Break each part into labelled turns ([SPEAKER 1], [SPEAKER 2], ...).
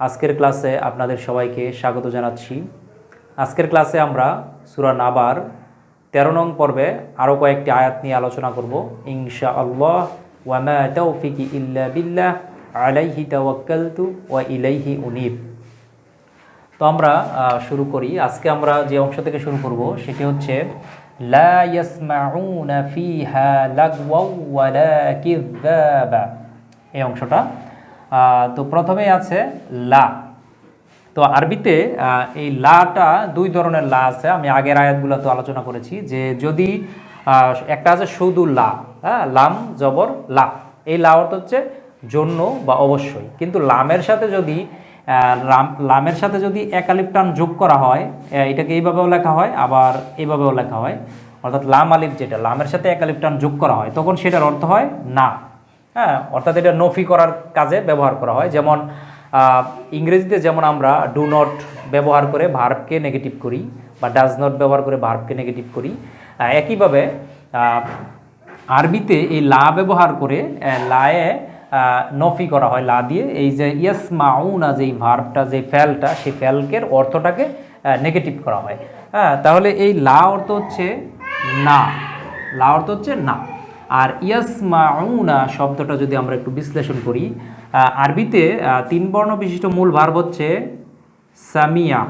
[SPEAKER 1] আজকের ক্লাসে আপনাদের সবাইকে স্বাগত জানাচ্ছি। আজকের ক্লাসে আমরা সুরা নাবার তেরো নং পর্বে আরও কয়েকটি আয়াত নিয়ে আলোচনা করব। ইনশা আল্লাহ ওয়ামা তৌফিকি ইল্লা বিল্লাহ, আলাইহি তাওয়াক্কালতু ওয়া ইলাইহি উনিব। তো আমরা শুরু করি। আজকে আমরা যে অংশ থেকে শুরু করব সেটি হচ্ছে, লা ফিহা এই অংশটা তো প্রথমে আছে লা। তো আরবিতে এই লাটা দুই ধরনের লা আছে। আমি আগের আয়াতগুলোতে আলোচনা করেছি যে যদি একটা আছে শুধু লা হ্যাঁ লাম, জবর, লা। এই লা অর্থ হচ্ছে জন্য বা অবশ্যই। কিন্তু লামের সাথে যদি লামের সাথে যদি একালিপ টান যোগ করা হয় এটাকে এইভাবেও লেখা হয়, আবার এইভাবেও লেখা হয়। অর্থাৎ লাম আলিফ যেটা, লামের সাথে একালিপ টান যোগ করা হয়, তখন সেটার অর্থ হয় না। হ্যাঁ অর্থাৎ এটা নফি করার কাজে ব্যবহার করা হয়। যেমন ইংরেজিতে যেমন আমরা ডু নট ব্যবহার করে ভার্বকে নেগেটিভ করি বা ডাজ নট ব্যবহার করে ভার্বকে নেগেটিভ করি একইভাবে আরবিতে এই লা ব্যবহার করে লায়ে নফি করা হয়। লা দিয়ে এই যে ইয়েস মাউনা যেই ভার্বটা যে ফ্যালটা সেই ফ্যালকের অর্থটাকে নেগেটিভ করা হয়। হ্যাঁ তাহলে এই লা অর্থ হচ্ছে না। লা অর্থ হচ্ছে না। আর ইয়াসমাউনা শব্দটা যদি আমরা একটু বিশ্লেষণ করি আরবিতে তিন বর্ণ বিশিষ্ট মূল ভার্ব হচ্ছে সামিয়া।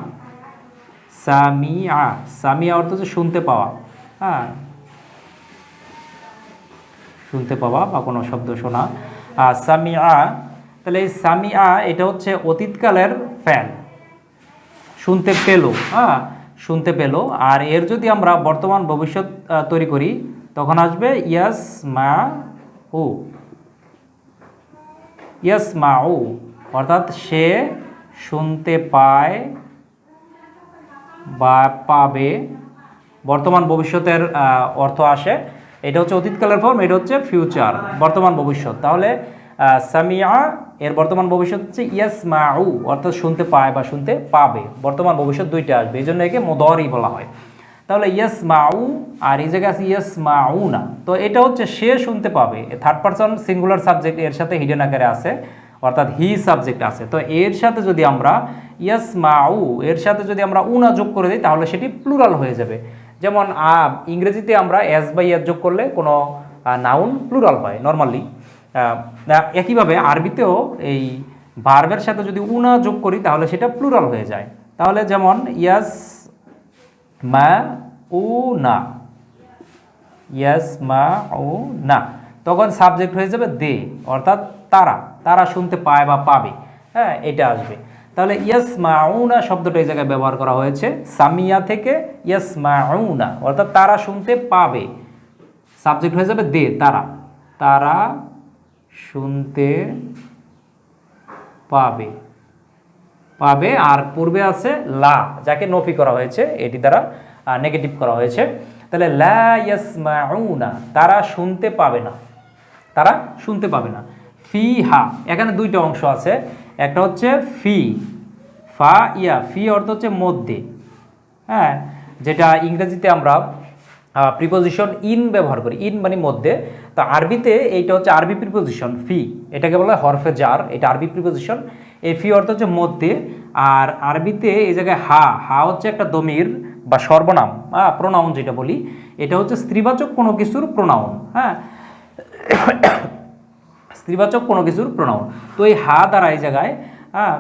[SPEAKER 1] সামিয়া। সামিয়া অর্থ হচ্ছে শুনতে পাওয়া। হ্যাঁ। শুনতে পাওয়া বা কোনো শব্দ শোনা। সামিয়া। তাহলে এই সামিয়া, এটা হচ্ছে অতীতকালের ফ্যান শুনতে পেল। হ্যাঁ শুনতে পেল। আর এর যদি আমরা বর্তমান ভবিষ্যৎ তৈরি করি তখন আসবে ইয়াস মা উ। ইয়াস মা উ, অর্থাৎ সে শুনতে পায় বা পাবে। বর্তমান ভবিষ্যতের অর্থ আসে। এটা হচ্ছে অতীতকালের ফর্ম এটা হচ্ছে ফিউচার বর্তমান ভবিষ্যৎ। তাহলে সামিয়া, এর বর্তমান ভবিষ্যৎ হচ্ছে ইয়াস মাউ অর্থাৎ শুনতে পায় বা শুনতে পাবে। বর্তমান ভবিষ্যৎ দুইটা আসবে, এই জন্য একে মোদরই বলা হয়। তাহলে ইয়াস মাউ আর এই জায়গায় আছে ইয়াস মাউ না তো এটা হচ্ছে সে শুনতে পাবে থার্ড পারসন সিঙ্গুলার সাবজেক্ট এর সাথে হিডেন আকারে আছে, অর্থাৎ হি সাবজেক্ট আছে। তো এর সাথে যদি আমরা ইয়াস মাউ এর সাথে যদি আমরা উনা যোগ করে দিই, তাহলে সেটি প্লুরাল হয়ে যাবে। যেমন ইংরেজিতে আমরা এস বাই এস যোগ করলে কোনো নাউন প্লুরাল হয় নর্মালি একইভাবে আরবিতেও এই ভার্বের সাথে যদি উনা যোগ করি, তাহলে সেটা প্লুরাল হয়ে যায়। তাহলে যেমন ইয়াস মা না ইয়াস মা না তখন সাবজেক্ট হয়ে যাবে দে, অর্থাৎ তারা। তারা শুনতে পায় বা পাবে। হ্যাঁ এটা আসবে। তাহলে ইয়াস মাউনা শব্দটা এই জায়গায় ব্যবহার করা হয়েছে। সামিয়া থেকে ইয়াস মাউনা অর্থাৎ তারা শুনতে পাবে। সাবজেক্ট হয়ে যাবে দে, তারা। তারা শুনতে পাবে। পাবে আর পূর্বে আছে লা, যাকে নফি করা হয়েছে, এটি দ্বারা নেগেটিভ করা হয়েছে। তাহলে লা তারা শুনতে পাবে না। তারা শুনতে পাবে না। ফি হা এখানে দুইটা অংশ আছে। একটা হচ্ছে ফি, ফা, ইয়া, ফি অর্থ হচ্ছে মধ্যে। হ্যাঁ যেটা ইংরেজিতে আমরা প্রিপোজিশন ইন ব্যবহার করি। ইন মানে মধ্যে। তো আরবিতে এইটা হচ্ছে আরবি প্রিপোজিশন ফি। এটাকে বলা হয় হরফে জার এটা আরবি প্রিপোজিশন এই ফি অর্থ হচ্ছে মধ্যে, আর আরবিতে এই জায়গায় হা হা হচ্ছে একটা দমির বা সর্বনাম হ্যাঁ প্রোনাউন যেটা বলি, এটা হচ্ছে স্ত্রীবাচক কোনো কিছুর প্রোনাউন হ্যাঁ। স্ত্রীবাচক কোনো কিছুর প্রোনাউন তো এই হা দ্বারা এই জায়গায় হ্যাঁ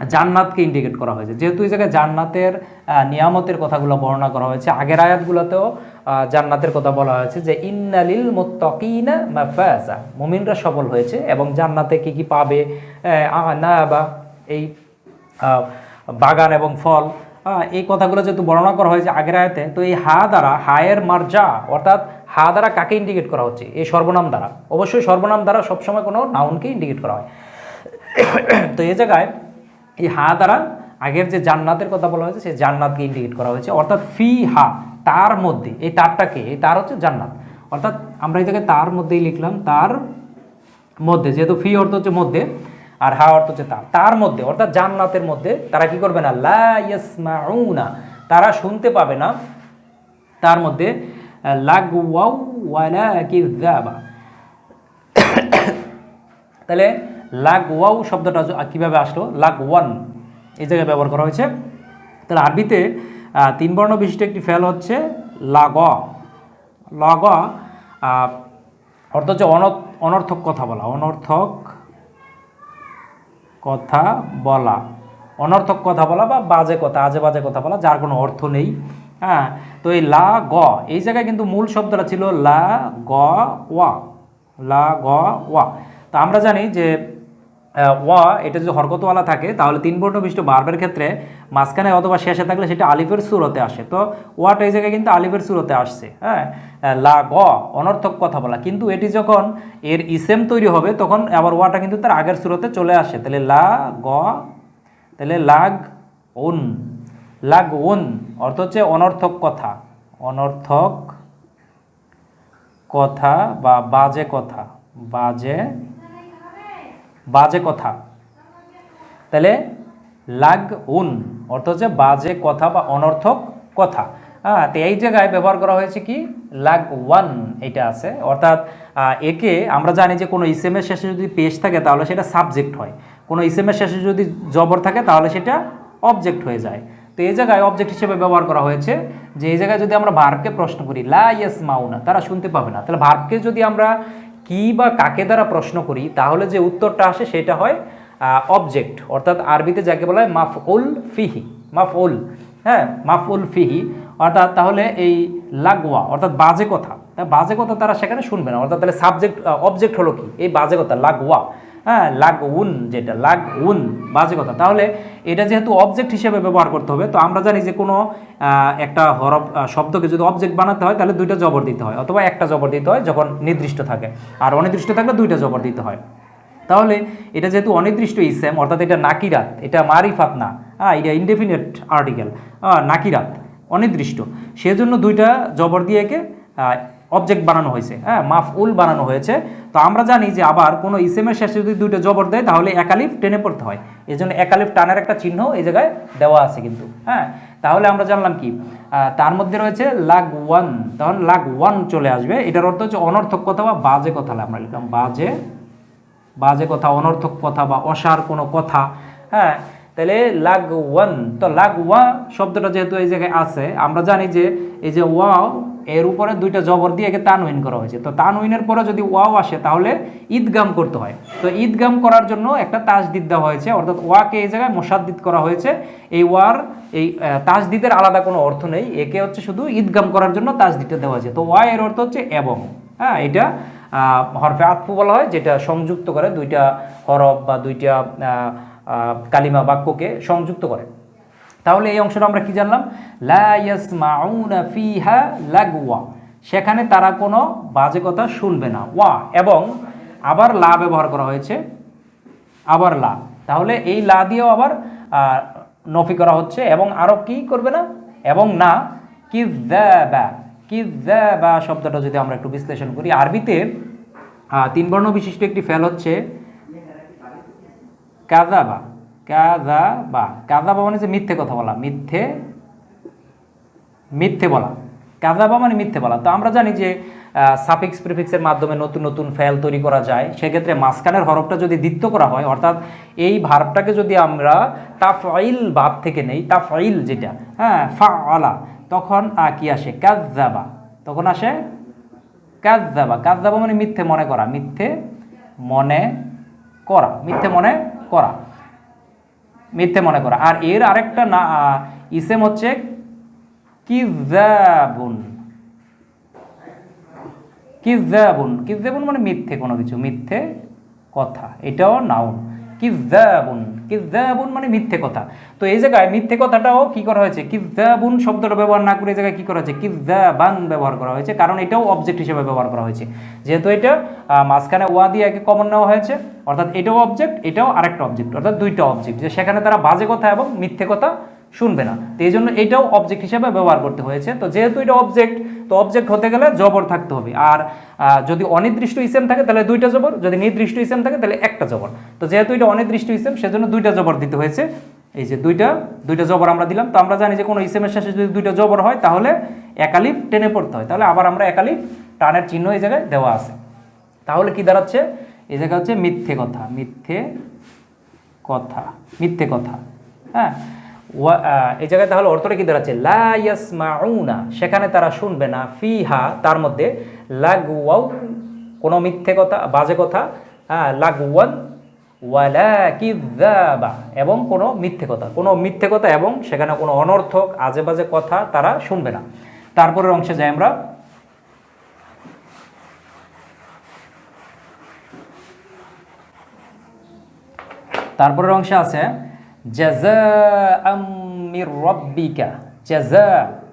[SPEAKER 1] জান্নাতকে ইন্ডিকেট করা হয়েছে। যেহেতু এই জায়গায় জান্নাতের নিয়ামতের কথাগুলো বর্ণনা করা হয়েছে, আগের আয়াতগুলোতেও জান্নাতের কথা বলা হয়েছে যে, ইন্নালিল মুত্তাকিনা মাফাজা মুমিনরা সফল হয়েছে এবং জান্নাতে কি কি পাবে? না, বা, এই বাগান এবং ফল এই কথাগুলো যেহেতু বর্ণনা করা হয়েছে আগের আয়াতে, তো এই হা দ্বারা, হায়ের মার্জা, অর্থাৎ হা দ্বারা কাকে ইন্ডিকেট করা হচ্ছে? এই সর্বনাম দ্বারা। অবশ্যই সর্বনাম দ্বারা সবসময় কোনো নাউনকে ইন্ডিকেট করা হয়। তো এই জায়গায় এই হা দ্বারা আগের যে জান্নাতের কথা বলা হয়েছে, সেই জান্নাতকে ইন্ডিকেট করা হয়েছে। অর্থাৎ ফি হা, তার মধ্যে, এই তারটাকে এই তার হচ্ছে জান্নাত। অর্থাৎ আমরা এই তার মধ্যেই লিখলাম, তার মধ্যে, যেহেতু ফি অর্থ হচ্ছে মধ্যে, আর হা অর্থ হচ্ছে তার। তার মধ্যে, অর্থাৎ জান্নাতের মধ্যে, তারা কি করবে না? লা ইয়াসমাউনা, তারা শুনতে পাবে না তার মধ্যে, লাগওয়াও ওয়ালা তাহলে লাগওয়াও শব্দটা কীভাবে আসলো? লাগওয়ান এই জায়গায় ব্যবহার করা হয়েছে। তাহলে আরবিতে তিন বর্ণ বিশিষ্ট একটি ফেল হচ্ছে লাগ। লাগ অর্থ হচ্ছে অন- অনর্থক কথা বলা। অনর্থক কথা বলা। অনর্থক কথা বলা বা বাজে কথা, আজে বাজে কথা বলা, যার কোনো অর্থ নেই। হ্যাঁ তো এই লা গ, এই জায়গায় কিন্তু মূল শব্দটা ছিল লা গ, ওয়া। লা গ, ওয়া। তো আমরা জানি যে ওয়া, এটা যদি হরকতওয়ালা থাকে, তাহলে তিন বর্ণ বিশিষ্ট বার্বের ক্ষেত্রে মাঝখানে অথবা শেষে থাকলে সেটা আলিফের সুরতে আসে। তো ওয়াটা এই জায়গায় কিন্তু আলিফের সুরতে আসছে হ্যাঁ? লা, গ, অনর্থক কথা বলা। কিন্তু এটি যখন এর ইসেম তৈরি হবে, তখন আবার ওয়াটা কিন্তু তার আগের সুরতে চলে আসে। তাহলে লা, গ, তাহলে লাগ উন লাগ উন, অর্থ হচ্ছে অনর্থক কথা। অনর্থক কথা বা বাজে কথা। বাজে বাজে কথা। তাহলে লাগ উন অর্থ হচ্ছে বাজে কথা বা অনর্থক কথা। হ্যাঁ তো এই জায়গায় ব্যবহার করা হয়েছে কি? লাগ ওয়ান এটা আছে। অর্থাৎ একে আমরা জানি যে কোনো ইসেমের শেষে যদি পেশ থাকে তাহলে সেটা সাবজেক্ট হয়। কোনো ইসেমের শেষে যদি জবর থাকে তাহলে সেটা অবজেক্ট হয়ে যায়। তো এই জায়গায় অবজেক্ট হিসেবে ব্যবহার করা হয়েছে যে এই জায়গায় যদি আমরা ভার্বকে প্রশ্ন করি লা ইয়েস মাউনা তারা শুনতে পাবে না। তাহলে ভার্বকে যদি আমরা কি বা কাকে দ্বারা প্রশ্ন করি, তাহলে যে উত্তরটা আসে সেটা হয় অবজেক্ট অর্থাৎ আরবিতে যাকে বলা হয় মাফউল ফিহি, মাফউল হ্যাঁ মাফউল ফিহি, অর্থাৎ তাহলে এই লাগোয়া অর্থাৎ বাজে কথা বাজে কথা তারা সেখানে শুনবে না, অর্থাৎ তাহলে সাবজেক্ট অবজেক্ট হলো কি? এই বাজে কথা লাগোয়া হ্যাঁ লাগ উন যেটা লাগ উন বাজে কথা, তাহলে এটা যেহেতু অবজেক্ট হিসেবে ব্যবহার করতে হবে, তো আমরা জানি যে কোনো একটা হরফ শব্দকে যদি অবজেক্ট বানাতে হয়, তাহলে দুইটা জবর দিতে হয় অথবা একটা জবর দিতে হয় যখন নির্দিষ্ট থাকে। আর অনির্দিষ্ট থাকলে দুইটা জবর দিতে হয়। তাহলে এটা যেহেতু অনির্দিষ্ট ইসেম, অর্থাৎ এটা নাকিরাত, এটা মারিফাত না হ্যাঁ এটা ইনডেফিনিট আর্টিকেল নাকিরাত, অনির্দিষ্ট। সেজন্য দুইটা জবর দিয়ে একে অবজেক্ট বানানো হয়েছে হ্যাঁ? মাফউল বানানো হয়েছে। তো আমরা জানি যে আবার কোনো ইসেমের শেষে যদি দুইটা জবর দেয়, তাহলে একালিফ টেনে পড়তে হয়। এই জন্য একালিফ টানের একটা চিহ্ন এই জায়গায় দেওয়া আছে কিন্তু হ্যাঁ? তাহলে আমরা জানলাম কি? তার মধ্যে রয়েছে লাগ ওয়ান। তখন লাগ ওয়ান চলে আসবে। এটার অর্থ হচ্ছে অনর্থক কথা বা বাজে কথা আমরা লিখলাম বাজে বাজে কথা, অনর্থক কথা বা অসার কোনো কথা হ্যাঁ? তাহলে লাগ ওয়ান। তো লাগ ওয়া শব্দটা যেহেতু এই জায়গায় আছে, আমরা জানি যে এই যে ওয়াও এর উপরে দুইটা জবর দিয়ে একে তানউইন করা হয়েছে। তো তানউইনের পরে যদি ওয়াও আসে, তাহলে ঈদগাম করতে হয়। তো ঈদগাম করার জন্য একটা তাজদিদ দেওয়া হয়েছে, অর্থাৎ ওয়াকে এই জায়গায় মোসাদ্দিদ করা হয়েছে। এই ওয়ার, এই তাজদিদের আলাদা কোনো অর্থ নেই, একে হচ্ছে শুধু ঈদগাম করার জন্য তাজদিদটা দেওয়া হয়েছে। তো ওয়া এর অর্থ হচ্ছে এবং হ্যাঁ এটা হরফে আতফু বলা হয়, যেটা সংযুক্ত করে দুইটা হরফ বা দুইটা কালিমা বাক্যকে সংযুক্ত করে। তাহলে এই অংশটা আমরা কি জানলাম? লা ইয়াসমাউনা ফিহা লাগওয়া। সেখানে তারা কোনো বাজে কথা শুনবে না। ওয়া, এবং আবার লা ব্যবহার করা হয়েছে। আবার লা। তাহলে এই লা দিয়েও আবার নফি করা হচ্ছে, এবং আরও কি করবে না? এবং না কি বা কি বা শব্দটা যদি আমরা একটু বিশ্লেষণ করি, আরবিতে তিন বর্ণ বিশিষ্ট একটি ফেল হচ্ছে কাজাবা কাজাবা কাজাবা মানে যে মিথ্যে কথা বলা, মিথ্যে মিথ্যে বলা। কাজাবা মানে মিথ্যে বলা। তো আমরা জানি যে সাফিক্স প্রিফিক্সের মাধ্যমে নতুন নতুন ফেল তৈরি করা যায়। সেক্ষেত্রে মাঝখানের হরফটা যদি দ্বিত্ব করা হয়, অর্থাৎ এই ভার্বটাকে যদি আমরা তাফাইল ভাব থেকে নেই তাফাইল যেটা হ্যাঁ ফা আলা তখন কি আসে? কাজাবা তখন আসে কাজাবা কাজাবা মানে মিথ্যে মনে করা, মিথ্যে মনে করা, মিথ্যে মনে করা। মিথ্যে মনে করা। আর এর আরেকটা না ইসেম হচ্ছে কিজাবুন কিজাবুন কিজাবুন মানে মিথ্যে কোনো কিছু, মিথ্যে কথা। এটাও নাউন কিজাবুন কিজাবুন মানে মিথ্যে কথা। তো এই জায়গায় মিথ্যে কথাটাও কি করা হয়েছে? কিজাবুন শব্দটা ব্যবহার না করে এই জায়গায় কি করা হয়েছে? কিজাবান ব্যবহার করা হয়েছে। কারণ এটাও অবজেক্ট হিসেবে ব্যবহার করা হয়েছে। যেহেতু এটা মাঝখানে ওয়া দিয়ে একে কমন নেওয়া হয়েছে, অর্থাৎ এটাও অবজেক্ট এটাও আরেকটা অবজেক্ট অর্থাৎ দুইটা অবজেক্ট যে সেখানে তারা বাজে কথা এবং মিথ্যে কথা শুনবে না। তো এই জন্য এটাও অবজেক্ট হিসেবে ব্যবহার করতে হয়েছে। তো যেহেতু এটা অবজেক্ট তো অবজেক্ট হতে গেলে জবর থাকতে হবে। আর যদি অনির্দিষ্ট ইসেম থাকে, তাহলে দুইটা জবর। যদি নির্দিষ্ট ইসেম থাকে, তাহলে একটা জবর। তো যেহেতু এটা অনির্দিষ্ট ইসেম সেজন্য দুইটা জবর দিতে হয়েছে। এই যে দুইটা দুইটা জবর আমরা দিলাম। তো আমরা জানি যে কোনো ইসেমের শেষে যদি দুইটা জবর হয়, তাহলে একালিফ টেনে পড়তে হয়। তাহলে আবার আমরা একালিফ টানের চিহ্ন এই জায়গায় দেওয়া আছে। তাহলে কি দাঁড়াচ্ছে? এই জায়গা হচ্ছে মিথ্যে কথা মিথ্যে কথা মিথ্যে কথা। হ্যাঁ? এই জায়গায় তাহলে অর্থটা কি দাঁড়াচ্ছে? লা ইয়াসমাউনা, সেখানে তারা শুনবে না। ফিহা, তার মধ্যে লাগওয়াও কোনো মিথ্যে কথা, বাজে কথা হ্যাঁ কিযাবা এবং কোনো মিথ্যে কথা। কোনো মিথ্যে কথা এবং সেখানে কোনো অনর্থক আজে বাজে কথা তারা শুনবে না। তারপরের অংশে যাই আমরা। তারপরের অংশে আছে জাজা রব্বিকা। জাজা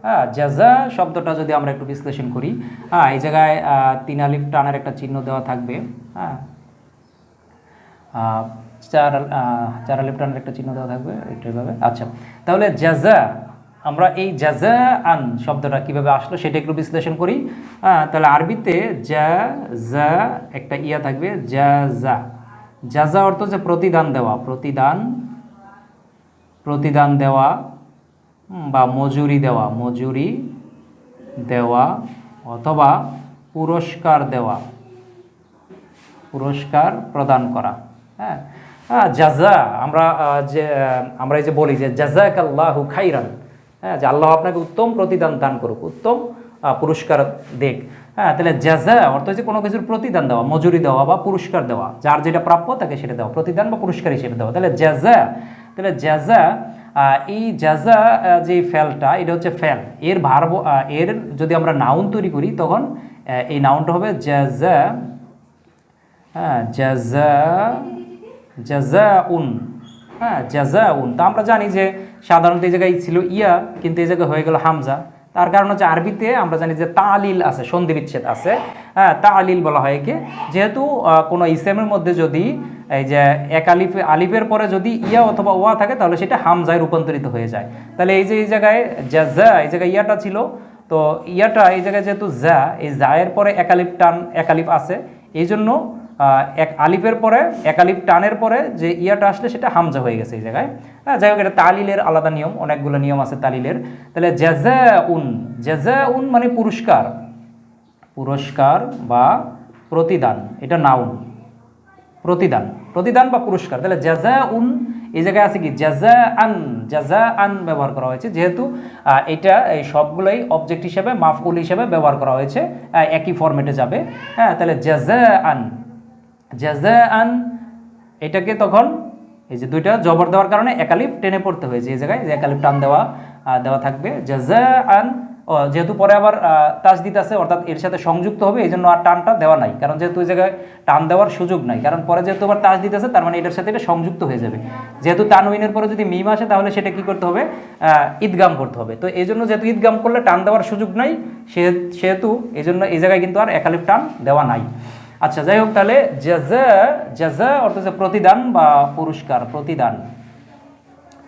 [SPEAKER 1] হ্যাঁ জাজা শব্দটা যদি আমরা একটু বিশ্লেষণ করি হ্যাঁ এই জায়গায় তিন আলিফ টানের একটা চিহ্ন দেওয়া থাকবে হ্যাঁ চার চার আলিফ টানের একটা চিহ্ন দেওয়া থাকবে, একটু এভাবে। আচ্ছা তাহলে জাজা আমরা এই জাজা আন শব্দটা কীভাবে আসলো সেটা একটু বিশ্লেষণ করি হ্যাঁ তাহলে আরবিতে যা জা একটা ইয়া থাকবে যা যা জাজা অর্থ হচ্ছে প্রতিদান দেওয়া, প্রতিদান প্রতিদান দেওয়া বা মজুরি দেওয়া মজুরি দেওয়া অথবা পুরস্কার দেওয়া, পুরস্কার প্রদান করা হ্যাঁ। জাজা, আমরা যে, আমরা এই যে বলি যে জাজাক আল্লাহু খাইরান হ্যাঁ যে আল্লাহ আপনাকে উত্তম প্রতিদান দান করুক, উত্তম পুরস্কার দেখ হ্যাঁ তাহলে জাজা অর্থ হচ্ছে কোনো কিছুর প্রতিদান দেওয়া, মজুরি দেওয়া বা পুরস্কার দেওয়া, যার যেটা প্রাপ্য তাকে সেটা দেওয়া, প্রতিদান বা পুরস্কার হিসেবে দেওয়া, তাহলে জাজা তাহলে আহ, এই আহ, যে ফেলটা এটা হচ্ছে ফেল। এর ভার এর যদি আমরা নাউন তৈরি করি তখন এই নাউনটা হবে জাজা হ্যাঁ জাজা জাজা উন হ্যাঁ জাজা উন তা আমরা জানি যে সাধারণত এই জায়গায় ছিল ইয়া কিন্তু এই জায়গায় হয়ে গেল হামজা। তার কারণ হচ্ছে আরবিতে আমরা জানি যে তালিল আছে সন্ধি বিচ্ছেদ আছে। হ্যাঁ তালিল বলা হয় একে। যেহেতু কোনো ইসেমের মধ্যে যদি এই যে এক আলিফ, আলিফের পরে যদি ইয়া অথবা ওয়া থাকে, তাহলে সেটা হামজায় রূপান্তরিত হয়ে যায়। তাহলে এই যে, এই জায়গায় জাজা এই জায়গায় ইয়াটা ছিল, তো ইয়াটা এই জায়গায় যেহেতু জা এই জায়ের পরে একালিফ টান একালিফ আছে এই জন্য এক আলিফের পরে, এক আলিফ টানের পরে যে ইয়াটা আসলে সেটা হামজা হয়ে গেছে এই জায়গায়। হ্যাঁ যাই হোক, এটা তালিলের আলাদা নিয়ম, অনেকগুলো নিয়ম আছে তালিলের। তাহলে জেজা উন জেজা উন মানে পুরস্কার। পুরস্কার বা প্রতিদান, এটা নাউন। প্রতিদান প্রতিদান বা পুরস্কার। তাহলে জাজা উন এই জায়গায় আছে কি? জাজা আন জাজা আন ব্যবহার করা হয়েছে, যেহেতু এটা এই সবগুলোই অবজেক্ট হিসেবে মাফকুল হিসেবে ব্যবহার করা হয়েছে একই ফরম্যাটে যাবে। হ্যাঁ তাহলে জাজা আন জাজা এটাকে তখন এই যে দুইটা জবর দেওয়ার কারণে একালিফ টেনে পড়তে হয়েছে এই জায়গায়, যে একালিফ টান দেওয়া দেওয়া থাকবে। জাজা আন যেহেতু পরে আবার তাজদিদ আছে, অর্থাৎ এর সাথে সংযুক্ত হবে এই জন্য আর টানটা দেওয়া নাই। কারণ যেহেতু ওই জায়গায় টান দেওয়ার সুযোগ নাই, কারণ পরে যেহেতু আবার তাস দিতে আছে, তার মানে এটার সাথে এটা সংযুক্ত হয়ে যাবে। যেহেতু তানউইনের পরে যদি মিম আসে, তাহলে সেটা কি করতে হবে? ঈদগাম করতে হবে। তো এই জন্য যেহেতু ঈদগাম করলে টান দেওয়ার সুযোগ নাই সেহেতু এই জন্য এই জায়গায় কিন্তু আর একালিফ টান দেওয়া নাই। আচ্ছা যাই হোক তাহলে অর্থ হচ্ছে প্রতিদান বা পুরস্কার, প্রতিদান।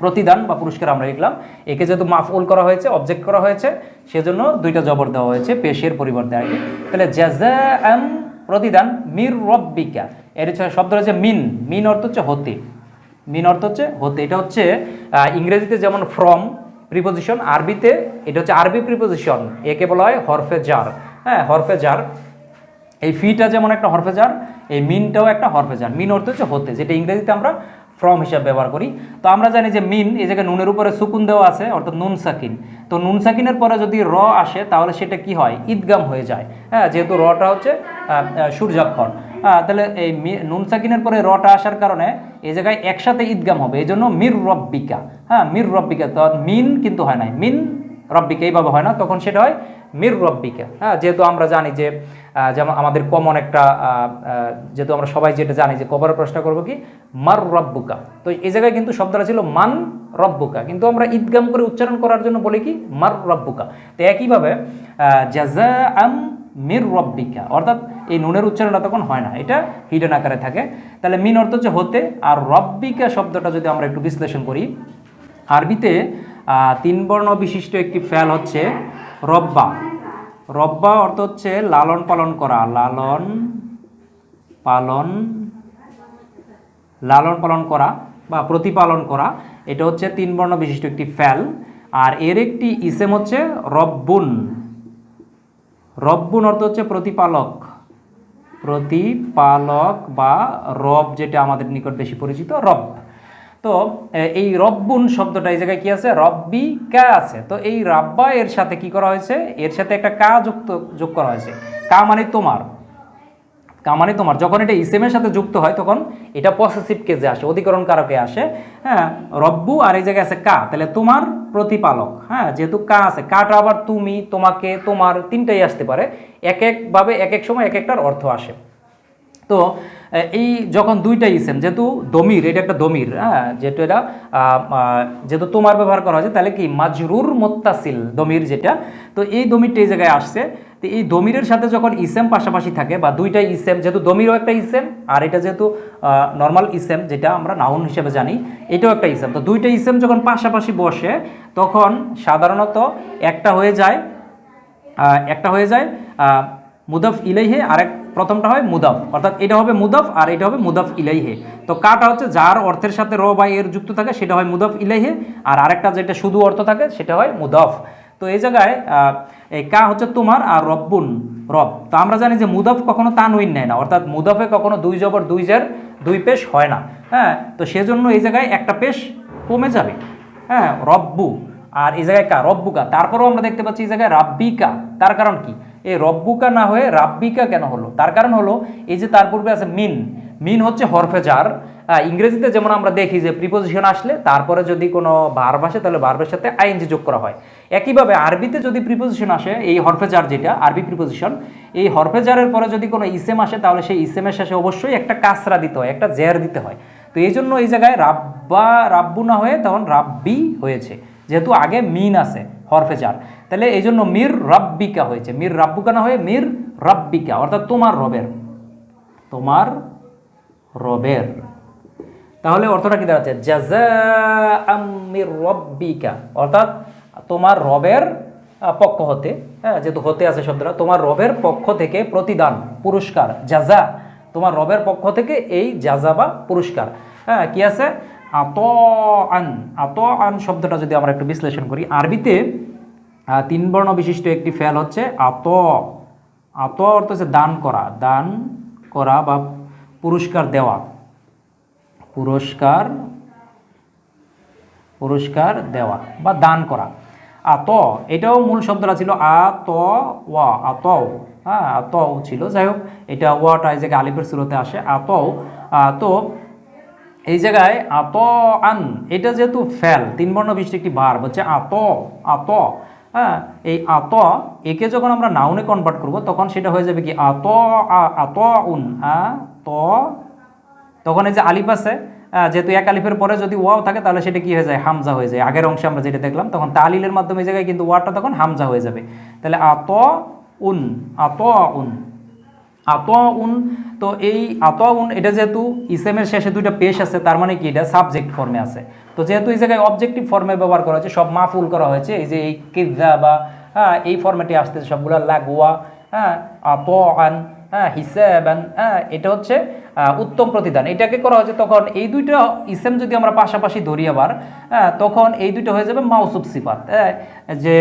[SPEAKER 1] প্রতিদান বা পুরস্কার আমরা লিখলাম। একে যেহেতু মাফউল করা হয়েছে অবজেক্ট করা হয়েছে, সেজন্য দুইটা জবর দেওয়া হয়েছে, পেশের পরিবর্তে আগে। তাহলে এম প্রতিদান মির রব্বিকা। এর শব্দ হচ্ছে মিন। মিন অর্থ হচ্ছে হতে। মিন অর্থ হচ্ছে হতে। এটা হচ্ছে ইংরেজিতে যেমন ফ্রম প্রিপোজিশন আরবিতে এটা হচ্ছে আরবি প্রিপোজিশন একে বলা হয় হরফে জার হ্যাঁ হরফে জার এই ফিটা যেমন একটা হরফেজার, এই মিনটাও একটা হরফেজার। মিন অর্থ হচ্ছে হতে, যেটা ইংরেজিতে আমরা ফ্রম হিসাবে ব্যবহার করি। তো আমরা জানি যে মিন, এই জায়গায় নুনের উপরে সুকুন দেওয়া আছে, অর্থাৎ নুন সাকিন। তো নুন সাকিনের পরে যদি র আসে, তাহলে সেটা কি হয়? ঈদগাম হয়ে যায়। হ্যাঁ যেহেতু রটা হচ্ছে সূর্যাক্ষর। তাহলে এই নুন সাকিনের পরে রটা আসার কারণে এই জায়গায় একসাথে ঈদগাম হবে। এই জন্য মির রব্বিকা। হ্যাঁ মির রব্বিকা। তো মিন কিন্তু হয় নাই। মিন রব্বিকা এইভাবে হয় না, তখন সেটা হয় মির রব্বিকা। হ্যাঁ যেহেতু আমরা জানি যে যেমন আমাদের কমন একটা যেহেতু আমরা সবাই যেটা জানি যে কবর প্রশ্ন করব কি? মার রব্বুকা। তো এই জায়গায় কিন্তু শব্দটা ছিল মান রব্বুকা। কিন্তু আমরা ঈদগাম করে উচ্চারণ করার জন্য বলি কি? মার রব্বুকা। তো একইভাবে আম মির রব্বিকা। অর্থাৎ এই নুনের উচ্চারণটা তখন হয় না। এটা হিডেন আকারে থাকে। তাহলে মিন অর্থ হচ্ছে হতে। আর রব্বিকা শব্দটা যদি আমরা একটু বিশ্লেষণ করি, আরবিতে তিন বর্ণ বিশিষ্ট একটি ফ্যাল হচ্ছে রব্বা। রব্বা অর্থ হচ্ছে লালন পালন করা। লালন পালন লালন পালন করা বা প্রতিপালন করা, এটা হচ্ছে তিন বর্ণ বিশিষ্ট একটি ফ্যাল আর এর একটি ইসেম হচ্ছে রব্বুন। রব্বুন অর্থ হচ্ছে প্রতিপালক। প্রতিপালক বা রব যেটা আমাদের নিকট বেশি পরিচিত, রব। তো এই রব্বুন শব্দটা এই জায়গায় কি আছে? রব্বি কা আছে। তো এই রাব্বা এর সাথে কি করা হয়েছে? এর সাথে একটা কা যুক্ত, যোগ করা হয়েছে। কা মানে তোমার। কা মানে তোমার। যখন এটা ইসেমের সাথে যুক্ত হয়, তখন এটা পসেসিভ কেজে আসে অধিকরণ কারকে আসে। হ্যাঁ রব্বু আর এই জায়গায় আছে কা। তাহলে তোমার প্রতিপালক। হ্যাঁ যেহেতু কা আছে, কাটা আবার তুমি, তোমাকে, তোমার তিনটাই আসতে পারে। এক একভাবে এক এক সময় এক একটার অর্থ আসে। তো এই যখন দুইটা ইসেম যেহেতু দমির, এটা একটা দমির হ্যাঁ যেহেতু এটা যেহেতু তোমার ব্যবহার করা হয়েছে, তাহলে কি মাজরুর মোত্তাসিল দমির যেটা, তো এই দমিরটা এই জায়গায় আসছে, তো এই দমিরের সাথে যখন ইসেম পাশাপাশি থাকে, বা দুইটা ইসেম যেহেতু দমিরও একটা ইসেম আর এটা যেহেতু নর্মাল ইসেম যেটা আমরা নাউন হিসেবে জানি, এটাও একটা ইসেম তো দুইটা ইসেম যখন পাশাপাশি বসে, তখন সাধারণত একটা হয়ে যায় একটা হয়ে যায় মুদাফ ইলাইহে আর এক প্রথমটা হয় মুদাফ। অর্থাৎ এটা হবে মুদাফ আর এটা হবে মুদাফ ইলাইহে। তো কাটা হচ্ছে যার অর্থের সাথে র বা এর যুক্ত থাকে, সেটা হয় মুদাফ ইলাইহে। আর আরেকটা যেটা শুধু অর্থ থাকে, সেটা হয় মুদাফ। তো এই জায়গায় এই কা হচ্ছে তোমার আর রব্বুন, রব। তো আমরা জানি যে মুদাফ কখনো তানউইন নেয় না। অর্থাৎ মুদাফে কখনো দুই জবর, দুই জের, দুই পেশ হয় না। হ্যাঁ তো সেজন্য এই জায়গায় একটা পেশ কমে যাবে। হ্যাঁ রব্বু। আর এই জায়গায় কা? রব্বুকা। তারপরেও আমরা দেখতে পাচ্ছি এই জায়গায় রাব্বিকা। তার কারণ কি? এই রব্বুকা না হয়ে রাব্বিকা কেন হলো? তার কারণ হলো, এই যে তার পূর্বে আছে মিন। মিন হচ্ছে হরফে জার। ইংরেজিতে যেমন আমরা দেখি যে প্রিপোজিশন আসলে, তারপরে যদি কোনো ভার্ব আসে, তাহলে ভার্বের সাথে আইএনজি যোগ করা হয়। একইভাবে আরবিতে যদি প্রিপোজিশন আসে, এই হরফে জার যেটা, আরবি প্রিপোজিশন এই হরফে জারের পরে যদি কোনো ইসেম আসে, তাহলে সেই ইসেমের শেষে অবশ্যই একটা কাসরা দিতে হয়, একটা জের দিতে হয়। তো এই জন্য এই জায়গায় রাব্বা, রাব্বু না হয়ে তখন রাব্বি হয়েছে। যেহেতু আগে মিন আছে, হরফে চার তাহলে এই জন্য মির রাব্বিকা হয়েছে। মির রাব্বুকা না হয়ে মির রাব্বিকা, অর্থাৎ তোমার রবের। তোমার রবের। তাহলে অর্থটা কি দাঁড়াচ্ছে? জাজা আমির রব্বিকা, অর্থাৎ তোমার রবের পক্ষ হতে হ্যাঁ যেহেতু হতে আছে শব্দটা, তোমার রবের পক্ষ থেকে প্রতিদান, পুরস্কার জাজা তোমার রবের পক্ষ থেকে এই জাজা বা পুরস্কার। হ্যাঁ কি আছে? আত আন আত আন শব্দটা যদি আমরা একটু বিশ্লেষণ করি, আরবিতে তিন বর্ণ বিশিষ্ট একটি ফেল হচ্ছে আত। আত অর্থ হচ্ছে দান করা দান করা বা পুরস্কার দেওয়া। পুরস্কার পুরস্কার দেওয়া বা দান করা। আত, এটাও মূল শব্দটা ছিল আ ত ওয়া আত হ্যাঁ আত ছিল। যাই হোক, এটা ওয়াটা এই জায়গায় আলিফের সুরতে আসে আত তো এই জায়গায় আত আন, এটা যেহেতু ফেল, তিন বর্ণ বিশিষ্ট একটি বার হচ্ছে আত আত হ্যাঁ? এই আত, একে যখন আমরা নাউনে কনভার্ট করব, তখন সেটা হয়ে যাবে কি আত আত উন, আ, ত, তখন এই যে আলিফ আছে যেহেতু এক আলিফের পরে যদি ওয়াও থাকে, তাহলে সেটা কি হয়ে যায়? হামজা হয়ে যায়। আগের অংশে আমরা যেটা দেখলাম, তখন তালিলের মাধ্যমে এই জায়গায় কিন্তু ওয়াটা তখন হামজা হয়ে যাবে। তাহলে আত উন আত উন। আত উন তো এই আতোয়াউন এটা যেহেতু ইসেমের শেষে দুইটা পেশ আছে, তার মানে কি? এটা সাবজেক্ট ফর্মে আছে। তো যেহেতু এই জায়গায় অবজেক্টিভ ফর্মে ব্যবহার করা হয়েছে, সব মাফুল করা হয়েছে, এই যে এই কিদা বা হ্যাঁ এই ফর্মেটে আসতেছে সবগুলো লাগোয়া হ্যাঁ আত আন হ্যাঁ হিসাবান হ্যাঁ এটা হচ্ছে উত্তম প্রতিদান। এটাকে করা হয়েছে তখন এই দুইটা ইসেম যদি আমরা পাশাপাশি ধরি আবার হ্যাঁ তখন এই দুইটা হয়ে যাবে মাউসুফ সিফাত। যে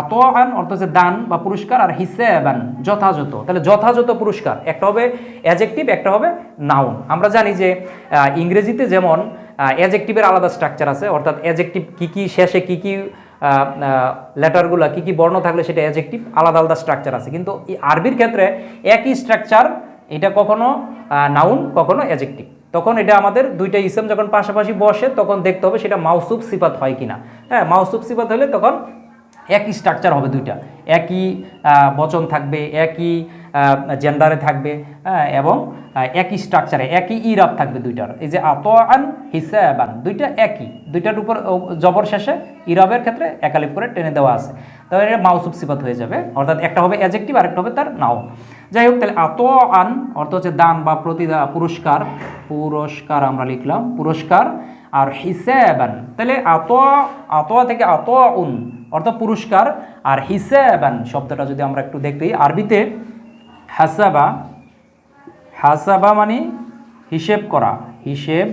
[SPEAKER 1] আতআন অর্থ হচ্ছে দান বা পুরস্কার, আর হিসাবান, যথাযথ। তাহলে যথাযথ পুরস্কার, একটা হবে অ্যাজেক্টিভ একটা হবে নাউন আমরা জানি যে ইংরেজিতে যেমন অ্যাজেক্টিভের আলাদা স্ট্রাকচার আছে, অর্থাৎ অ্যাজেক্টিভ কী কী, শেষে কী কী লেটারগুলো কী কী বর্ণ থাকলে সেটা অ্যাজেক্টিভ আলাদা আলাদা স্ট্রাকচার আছে। কিন্তু এই আরবির ক্ষেত্রে একই স্ট্রাকচার এটা কখনো নাউন কখনো অ্যাজেক্টিভ তখন এটা আমাদের দুইটা ইসেম যখন পাশাপাশি বসে, তখন দেখতে হবে সেটা মাউসুফ সিফাত হয় কিনা। হ্যাঁ মাউসুফ সিফাত হলে তখন একই স্ট্রাকচার হবে দুইটা। একই বচন থাকবে, একই জেন্ডারে থাকবে এবং একই স্ট্রাকচারে একই ইরাব থাকবে দুইটার। এই যে আত আন হিসাবান, দুইটা একই। দুইটার উপর জবর শেষে ইরাবের ক্ষেত্রে একালিপ করে টেনে দেওয়া আছে। তাহলে এটা মাউসুফ সিফাত হয়ে যাবে। অর্থাৎ একটা হবে অ্যাজেক্টিভ আর একটা হবে তার নাও যাই হোক, তাহলে আত আন অর্থ হচ্ছে দান বা প্রতিদা, পুরস্কার। পুরস্কার আমরা লিখলাম, পুরস্কার। আর হিসাবান, তাহলে আত আতোয়া থেকে আত উন অর্থ পুরস্কার। আর হিসাবান, শব্দটা যদি আমরা একটু দেখতে আরবিতে হাসাবা হাসাবা মানে হিসেব করা হিসেব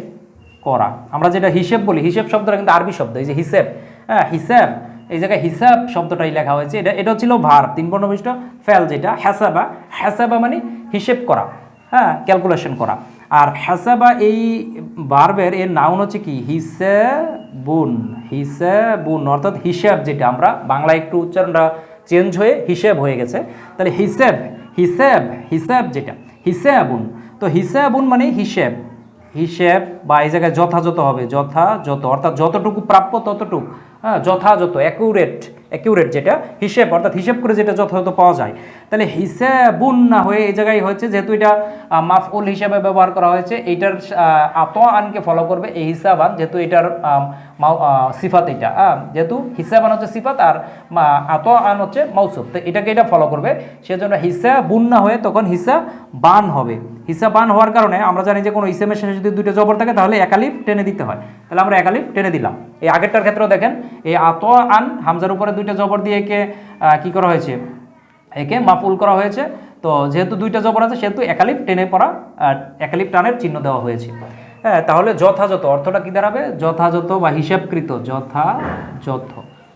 [SPEAKER 1] করা। আমরা যেটা হিসেব বলি, হিসেব শব্দটা কিন্তু আরবি শব্দ, এই যে হিসেব হ্যাঁ হিসেব, এই জায়গায় হিসাব শব্দটাই লেখা হয়েছে। এটা এটা ছিল ভার তিন বর্ণবিষ্ট ফেল যেটা হ্যাসাবা হ্যাসাবা মানে হিসেব করা হ্যাঁ ক্যালকুলেশন করা। আর হ্যাসাবা এই বার্বের এর নাউন হচ্ছে কি? হিসেবুন হিসেবুন, অর্থাৎ হিসাব যেটা আমরা বাংলা একটু উচ্চারণটা চেঞ্জ হয়ে হিসেব হয়ে গেছে। তাহলে হিসেব হিসেব হিসেব যেটা, হিসেবুন। তো হিসেবুন মানে হিসেব। হিসেব বা এই জায়গায় যথাযথ হবে, যথাযথ। অর্থাৎ যতটুকু প্রাপ্য ততটুকু। হ্যাঁ যথাযথ অ্যাকিউরেট অ্যাকিউরেট যেটা, হিসেব। অর্থাৎ হিসেব করে যেটা যথাযথ পাওয়া যায়। তাহলে হিসাবুন না হয়ে এই জায়গায় হচ্ছে যেহেতু এটা মাফউল হিসাবে ব্যবহার করা হয়েছে এইটার আত আনকে ফলো করবে এই হিসাবান, যেহেতু এটার সিফাত এটা যেহেতু হিসাবান হচ্ছে সিফাত আর, মা- আত আন হচ্ছে মৌসুফ তো এটাকে এটা ফলো করবে, সেজন্য হিসা বুন না হয়ে তখন হিসা বান হবে। হিসা বান হওয়ার কারণে আমরা জানি যে কোনো ইসেমের শেষে যদি দুটো জবর থাকে, তাহলে একালিফ টেনে দিতে হয়। তাহলে আমরা একালিফ টেনে দিলাম। এই আগেরটার ক্ষেত্রেও দেখেন, এই আত আন হামজার উপরে দুইটা জবর দিয়ে একে কী করা হয়েছে? একে মাফুল করা হয়েছে। তো যেহেতু দুইটা জবর আছে, সেহেতু একালিফ টেনে পড়া আর একালিফ টানের চিহ্ন দেওয়া হয়েছে। হ্যাঁ তাহলে যথাযথ অর্থটা কি দাঁড়াবে? যথাযথ বা হিসাবকৃত, যথাযথ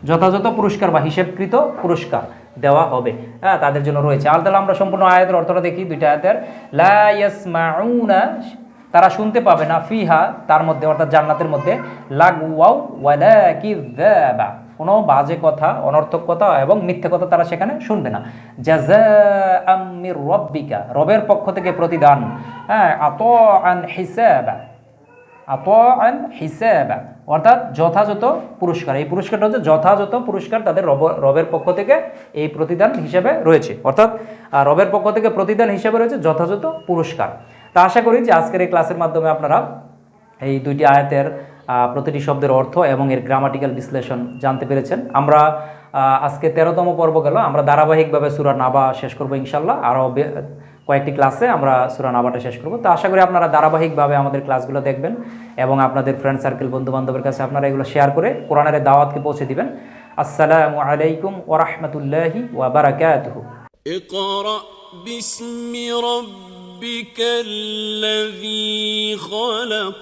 [SPEAKER 1] যথাযথ পুরস্কার বা হিসেবকৃত পুরস্কার দেওয়া হবে। হ্যাঁ তাদের জন্য রয়েছে। আর তাহলে আমরা সম্পূর্ণ আয়াতের অর্থটা দেখি, দুইটা আয়াতের। লা ইয়াসমাউনা, তারা শুনতে পাবে না, ফিহা, তার মধ্যে, অর্থাৎ জান্নাতের মধ্যে লাগওয়াও ওয়ালা কিযাবা কোনো বাজে কথা, অনর্থক কথা এবং মিথ্যে কথা তারা সেখানে শুনবে না। রব্বিকা, রবের পক্ষ থেকে প্রতিদান। হ্যাঁ হিসাবা, আতাআন হিসাবা। অর্থাৎ যথাযথ পুরস্কার। এই পুরস্কারটা হচ্ছে যথাযথ পুরস্কার তাদের রব, রবের পক্ষ থেকে এই প্রতিদান হিসেবে রয়েছে। অর্থাৎ রবের পক্ষ থেকে প্রতিদান হিসেবে রয়েছে যথাযথ পুরস্কার। তা আশা করি যে আজকের এই ক্লাসের মাধ্যমে আপনারা এই দুইটি আয়াতের প্রতিটি শব্দের অর্থ এবং এর গ্রামাটিক্যাল বিশ্লেষণ জানতে পেরেছেন আমরা আহ, আজকে তেরোতম পর্ব গেল আমরা ধারাবাহিকভাবে সুরা নাবা শেষ করবো ইনশাল্লাহ আরও কয়েকটি ক্লাসে আমরা সুরা নাবাটা শেষ করবো তো আশা করি আপনারা ধারাবাহিকভাবে আমাদের ক্লাসগুলো দেখবেন এবং আপনাদের ফ্রেন্ড সার্কেল বন্ধু বান্ধবের কাছে আপনারা এগুলো শেয়ার করে কোরআনের দাওয়াতকে পৌঁছে দিবেন আসসালামু আলাইকুম ওরহমতুল্লাহি ওয়াবারাকাতুহু
[SPEAKER 2] اقرأ باسم ربك الذي خلق